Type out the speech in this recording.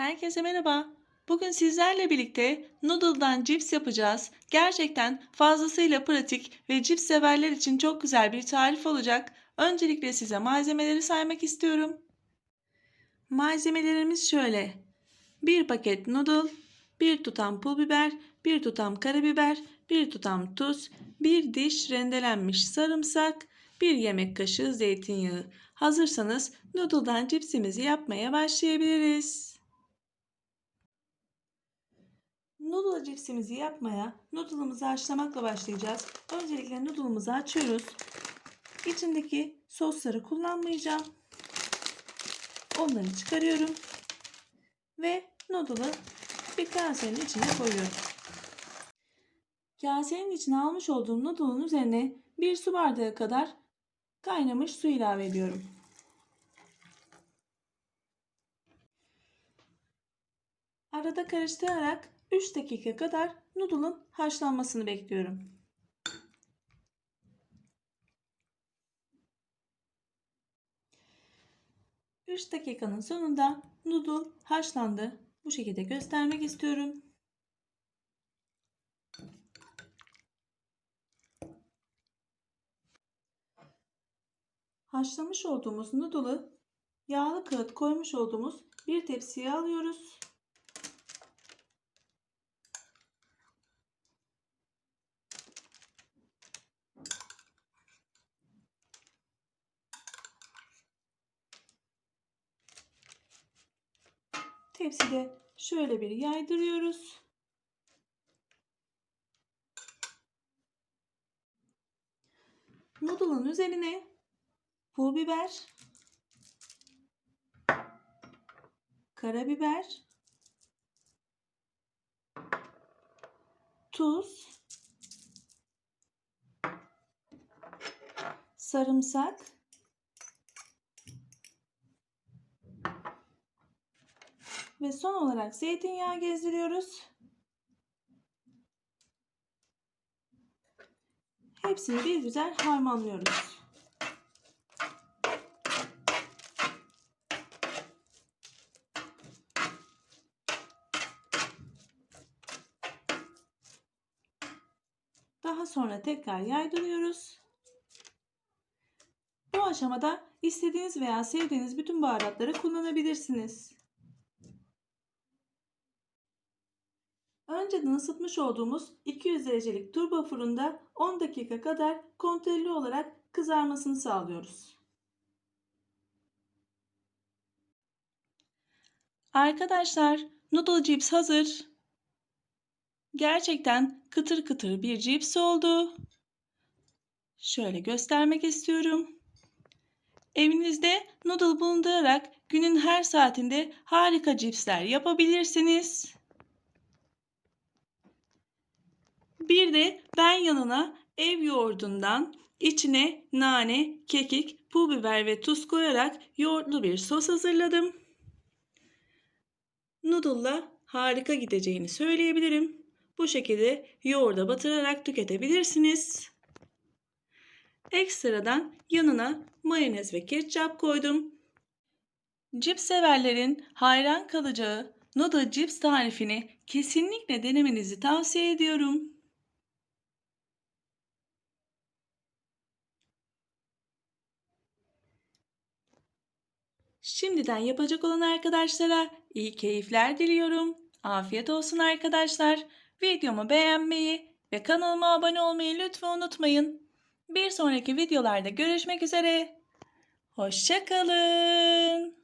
Herkese merhaba. Bugün sizlerle birlikte noodle'dan cips yapacağız. Gerçekten fazlasıyla pratik ve cips severler için çok güzel bir tarif olacak. Öncelikle size malzemeleri saymak istiyorum. Malzemelerimiz şöyle. 1 paket noodle, 1 tutam pul biber, 1 tutam karabiber, 1 tutam tuz, 1 diş rendelenmiş sarımsak, 1 yemek kaşığı zeytinyağı. Hazırsanız noodle'dan cipsimizi yapmaya başlayabiliriz. Noodle cipsimizi yapmaya noodle'ımızı haşlamakla başlayacağız. Öncelikle noodle'ımızı açıyoruz. İçindeki sosları kullanmayacağım. Onları çıkarıyorum. Ve noodle'ı bir kasenin içine koyuyorum. Kasenin içine almış olduğum noodle'ın üzerine bir su bardağı kadar kaynamış su ilave ediyorum. Arada karıştırarak 3 dakika kadar noodle'ın haşlanmasını bekliyorum. Üç dakikanın sonunda noodle haşlandı. Bu şekilde göstermek istiyorum. Haşlamış olduğumuz noodle'ı yağlı kağıt koymuş olduğumuz bir tepsiye alıyoruz. Tepside şöyle bir yaydırıyoruz. Noodle'ın üzerine pul biber, karabiber, tuz, sarımsak ve son olarak zeytinyağı gezdiriyoruz. Hepsini bir güzel harmanlıyoruz. Daha sonra tekrar yaydırıyoruz. Bu aşamada istediğiniz veya sevdiğiniz bütün baharatları kullanabilirsiniz. Önceden ısıtmış olduğumuz 200 derecelik turbo fırında 10 dakika kadar kontrollü olarak kızarmasını sağlıyoruz. Arkadaşlar, noodle cips hazır. Gerçekten kıtır kıtır bir cips oldu. Şöyle göstermek istiyorum. Evinizde noodle bulundurarak günün her saatinde harika cipsler yapabilirsiniz. Bir de ben yanına ev yoğurdundan içine nane, kekik, pul biber ve tuz koyarak yoğurtlu bir sos hazırladım. Noodle'la harika gideceğini söyleyebilirim. Bu şekilde yoğurda batırarak tüketebilirsiniz. Ekstradan yanına mayonez ve ketçap koydum. Cips severlerin hayran kalacağı noodle cips tarifini kesinlikle denemenizi tavsiye ediyorum. Şimdiden yapacak olan arkadaşlara iyi keyifler diliyorum. Afiyet olsun arkadaşlar. Videomu beğenmeyi ve kanalıma abone olmayı lütfen unutmayın. Bir sonraki videolarda görüşmek üzere. Hoşçakalın.